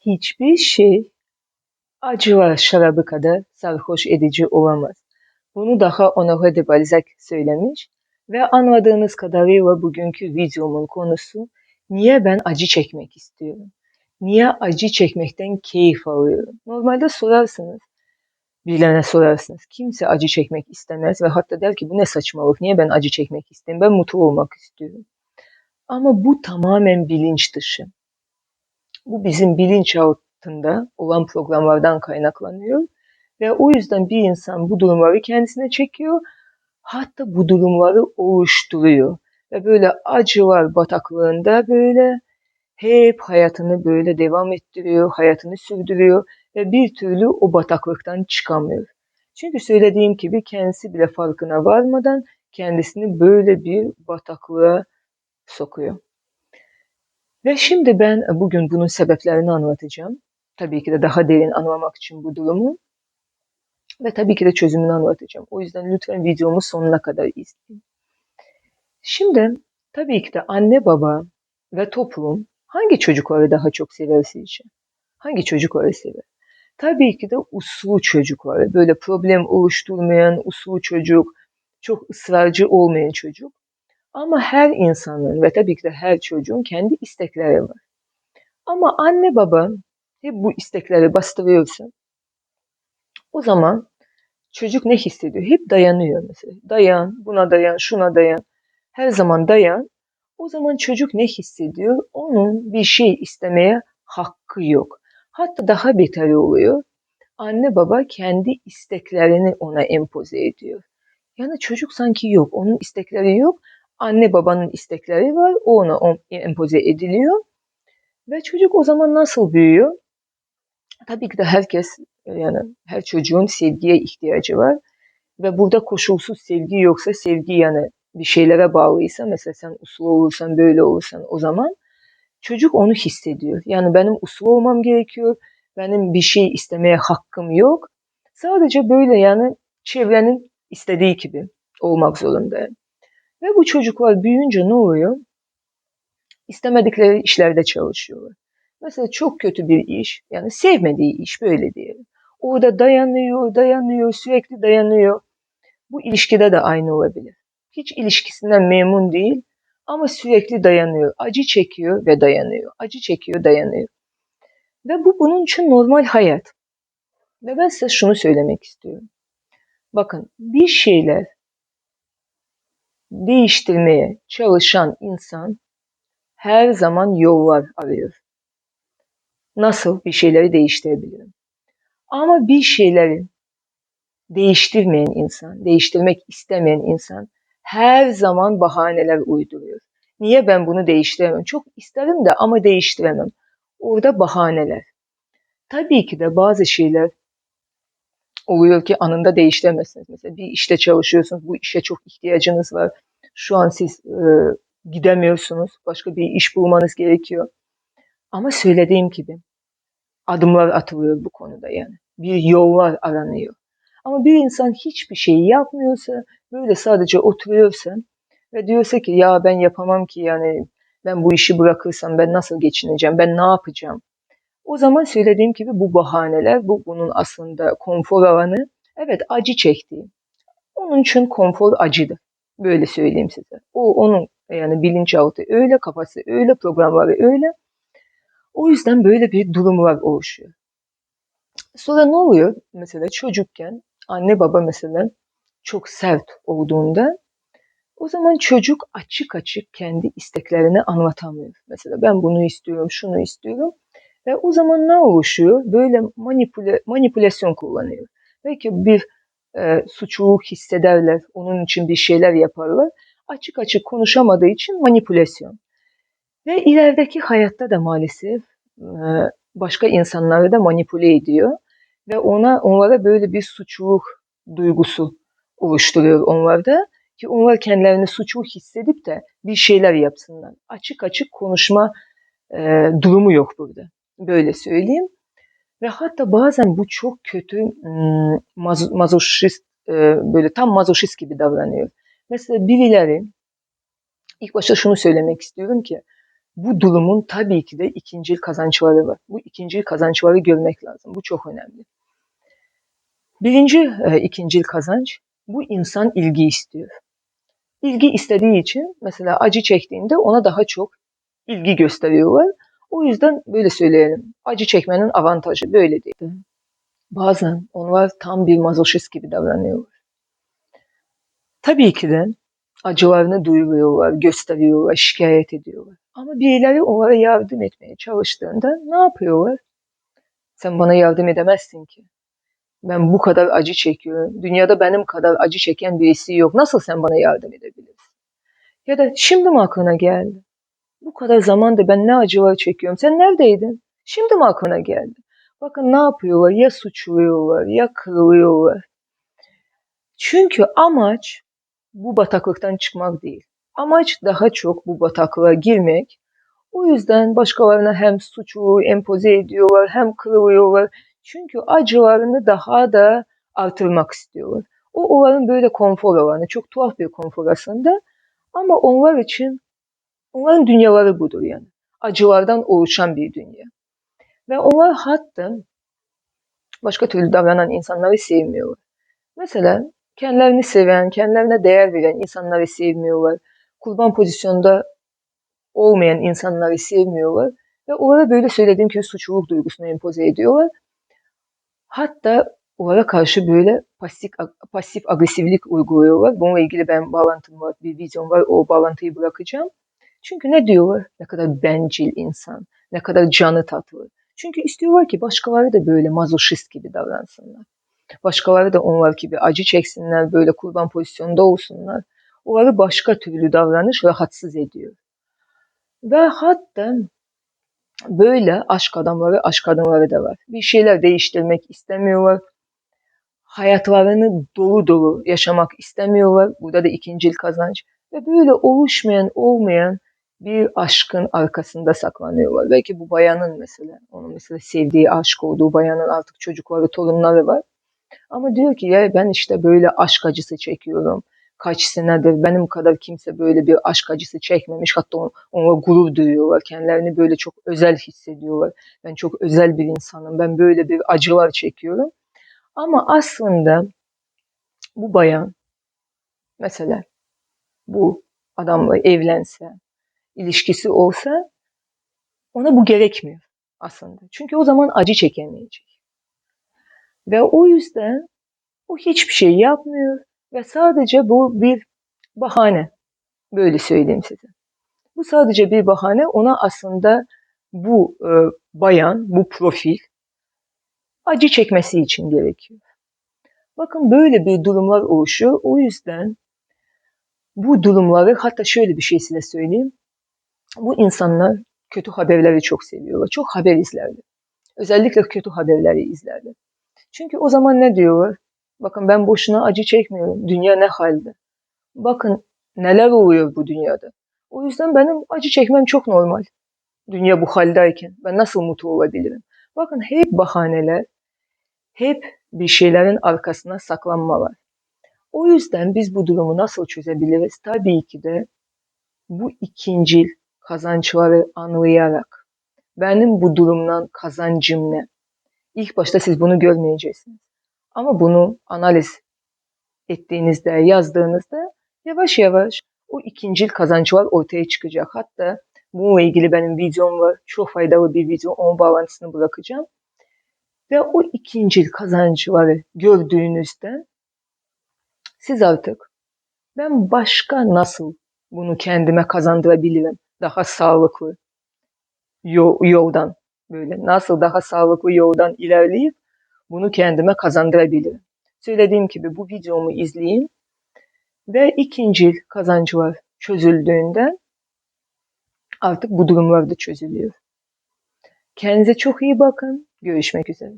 Hiçbir şey acı var şarabı kadar sarhoş edici olamaz. Bunu daha Honoré de Balzac söylemiş ve anladığınız kadarıyla bugünkü videomun konusu niye ben acı çekmek istiyorum? Niye acı çekmekten keyif alıyorum? Normalde sorarsınız, birilerine sorarsınız. Kimse acı çekmek istemez ve hatta der ki bu ne saçmalık, niye ben acı çekmek isteyeyim, ben mutlu olmak istiyorum. Ama bu tamamen bilinç dışı. Bu bizim bilinç altında olan programlardan kaynaklanıyor. Ve o yüzden bir insan bu durumları kendisine çekiyor. Hatta bu durumları oluşturuyor. Ve böyle acılar bataklığında böyle hep hayatını böyle devam ettiriyor, hayatını sürdürüyor ve bir türlü o bataklıktan çıkamıyor. Çünkü söylediğim gibi kendisi bile farkına varmadan kendisini böyle bir bataklığa sokuyor. Ve şimdi ben bugün bunun sebeplerini anlatacağım. Tabii ki de daha derin anlamak için bu durumu. Ve tabii ki de çözümünü anlatacağım. O yüzden lütfen videomu sonuna kadar izleyin. Şimdi tabii ki de anne baba ve toplum hangi çocukları daha çok sever sizce? Hangi çocukları sever? Tabii ki de uslu çocukları, böyle problem oluşturmayan uslu çocuk, çok ısrarcı olmayan çocuk. Ama her insanın ve tabii ki de her çocuğun kendi istekleri var. Ama anne baba hep bu istekleri bastırıyorsa o zaman çocuk ne hissediyor? Hep dayanıyor mesela. Dayan, buna dayan, şuna dayan. Her zaman dayan. O zaman çocuk ne hissediyor? Onun bir şey istemeye hakkı yok. Hatta daha beter oluyor. Anne baba kendi isteklerini ona empoze ediyor. Yani çocuk sanki yok, onun istekleri yok anne babanın istekleri var. O ona empoze ediliyor. Ve çocuk o zaman nasıl büyüyor? Tabii ki de herkes yani her çocuğun sevgiye ihtiyacı var. Ve burada koşulsuz sevgi yoksa sevgi yani bir şeylere bağlıysa mesela sen uslu olursan böyle olursan o zaman çocuk onu hissediyor. Yani benim uslu olmam gerekiyor. Benim bir şey istemeye hakkım yok. Sadece böyle yani çevrenin istediği gibi olmak zorunda. Ve bu çocuklar büyüyünce ne oluyor? İstemedikleri işlerde çalışıyorlar. Mesela çok kötü bir iş, yani sevmediği iş böyle diyelim. Orada dayanıyor, dayanıyor, sürekli dayanıyor. Bu ilişkide de aynı olabilir. Hiç ilişkisinden memnun değil ama sürekli dayanıyor. Acı çekiyor ve dayanıyor. Acı çekiyor, dayanıyor. Ve bu bunun için normal hayat. Ve ben size şunu söylemek istiyorum. Bakın bir şeyler değiştirmeye çalışan insan her zaman yollar arıyor. Nasıl bir şeyleri değiştirebilirim? Ama bir şeyleri değiştirmeyen insan, değiştirmek istemeyen insan her zaman bahaneler uyduruyor. Niye ben bunu değiştiremem? Çok isterim de ama değiştiremem. Orada bahaneler. Tabii ki de bazı şeyler oluyor ki anında değiştiremezsiniz. Mesela bir işte çalışıyorsunuz, bu işe çok ihtiyacınız var. Şu an siz e, gidemiyorsunuz, başka bir iş bulmanız gerekiyor. Ama söylediğim gibi adımlar atılıyor bu konuda yani. Bir yollar aranıyor. Ama bir insan hiçbir şeyi yapmıyorsa, böyle sadece oturuyorsa ve diyorsa ki ya ben yapamam ki yani ben bu işi bırakırsam ben nasıl geçineceğim, ben ne yapacağım? O zaman söylediğim gibi bu bahaneler, bu bunun aslında konfor alanı. Evet acı çektiği. Onun için konfor acıdı. Böyle söyleyeyim size. O onun yani bilinçaltı öyle, kafası öyle, programları öyle. O yüzden böyle bir durumlar oluşuyor. Sonra ne oluyor? Mesela çocukken anne baba mesela çok sert olduğunda o zaman çocuk açık açık kendi isteklerini anlatamıyor. Mesela ben bunu istiyorum, şunu istiyorum. Ve o zaman ne oluşuyor? Böyle manipüle, manipülasyon kullanıyor. Belki bir e, suçluluk hissederler, onun için bir şeyler yaparlar. Açık açık konuşamadığı için manipülasyon. Ve ilerideki hayatta da maalesef e, başka insanları da manipüle ediyor. Ve ona onlara böyle bir suçluluk duygusu oluşturuyor onlarda. Ki onlar kendilerini suçlu hissedip de bir şeyler yapsınlar. Açık açık konuşma e, durumu yok burada. Böyle söyleyeyim. Ve hatta bazen bu çok kötü maz mazoşist böyle tam mazoşist gibi davranıyor. Mesela birileri ilk başta şunu söylemek istiyorum ki bu durumun tabii ki de ikincil kazançları var. Bu ikincil kazançları görmek lazım. Bu çok önemli. Birinci e, ikincil kazanç, bu insan ilgi istiyor. İlgi istediği için mesela acı çektiğinde ona daha çok ilgi gösteriyorlar. O yüzden böyle söyleyelim. Acı çekmenin avantajı böyle değil. Bazen onlar tam bir mazoşist gibi davranıyorlar. Tabii ki de acılarını duyuruyorlar, gösteriyorlar, şikayet ediyorlar. Ama birileri onlara yardım etmeye çalıştığında ne yapıyorlar? Sen bana yardım edemezsin ki. Ben bu kadar acı çekiyorum. Dünyada benim kadar acı çeken birisi yok. Nasıl sen bana yardım edebilirsin? Ya da şimdi mi aklına geldi? Bu kadar zamandır ben ne acılar çekiyorum. Sen neredeydin? Şimdi mi aklına geldi? Bakın ne yapıyorlar? Ya suçluyorlar ya kırılıyorlar. Çünkü amaç bu bataklıktan çıkmak değil. Amaç daha çok bu bataklığa girmek. O yüzden başkalarına hem suçu empoze ediyorlar hem kırılıyorlar. Çünkü acılarını daha da artırmak istiyorlar. O onların böyle konfor alanı. Çok tuhaf bir konfor aslında. Ama onlar için onların dünyaları budur yani. Acılardan oluşan bir dünya. Ve onlar hatta başka türlü davranan insanları sevmiyorlar. Mesela kendilerini seven, kendilerine değer veren insanları sevmiyorlar. Kurban pozisyonda olmayan insanları sevmiyorlar. Ve onlara böyle söylediğim gibi suçluluk duygusunu empoze ediyorlar. Hatta onlara karşı böyle pasif, pasif agresiflik uyguluyorlar. Bununla ilgili ben bağlantım var, bir vizyon var. O bağlantıyı bırakacağım. Çünkü ne diyorlar? Ne kadar bencil insan, ne kadar canı tatlı. Çünkü istiyorlar ki başkaları da böyle mazoşist gibi davransınlar. Başkaları da onlar gibi acı çeksinler, böyle kurban pozisyonunda olsunlar. Onları başka türlü davranış rahatsız ediyor. Ve hatta böyle aşk adamları, aşk kadınları da var. Bir şeyler değiştirmek istemiyorlar. Hayatlarını dolu dolu yaşamak istemiyorlar. Burada da ikincil kazanç. Ve böyle oluşmayan, olmayan bir aşkın arkasında saklanıyorlar. Belki bu bayanın mesela, onun mesela sevdiği, aşk olduğu bayanın artık çocukları, torunları var. Ama diyor ki ya ben işte böyle aşk acısı çekiyorum. Kaç senedir benim kadar kimse böyle bir aşk acısı çekmemiş. Hatta on, onunla gurur duyuyorlar. Kendilerini böyle çok özel hissediyorlar. Ben çok özel bir insanım. Ben böyle bir acılar çekiyorum. Ama aslında bu bayan mesela bu adamla evlense, ilişkisi olsa ona bu gerekmiyor aslında. Çünkü o zaman acı çekemeyecek. Ve o yüzden o hiçbir şey yapmıyor ve sadece bu bir bahane. Böyle söyleyeyim size. Bu sadece bir bahane. Ona aslında bu e, bayan, bu profil acı çekmesi için gerekiyor. Bakın böyle bir durumlar oluşuyor. O yüzden bu durumları hatta şöyle bir şey size söyleyeyim. Bu insanlar kötü haberleri çok seviyorlar. Çok haber izlerler. Özellikle kötü haberleri izlerler. Çünkü o zaman ne diyorlar? Bakın ben boşuna acı çekmiyorum. Dünya ne halde? Bakın neler oluyor bu dünyada. O yüzden benim acı çekmem çok normal. Dünya bu haldeyken ben nasıl mutlu olabilirim? Bakın hep bahaneler, hep bir şeylerin arkasına saklanmalar. O yüzden biz bu durumu nasıl çözebiliriz? Tabii ki de bu ikincil kazançları anlayarak benim bu durumdan kazancım ne? İlk başta siz bunu görmeyeceksiniz. Ama bunu analiz ettiğinizde, yazdığınızda yavaş yavaş o ikincil kazançlar ortaya çıkacak. Hatta bununla ilgili benim videom var. Çok faydalı bir video. Onun bağlantısını bırakacağım. Ve o ikincil kazancları gördüğünüzde siz artık ben başka nasıl bunu kendime kazandırabilirim daha sağlıklı yoldan böyle nasıl daha sağlıklı yoldan ilerleyip bunu kendime kazandırabilirim. Söylediğim gibi bu videomu izleyin ve ikinci kazancılar çözüldüğünde artık bu durumlar da çözülüyor. Kendinize çok iyi bakın. Görüşmek üzere.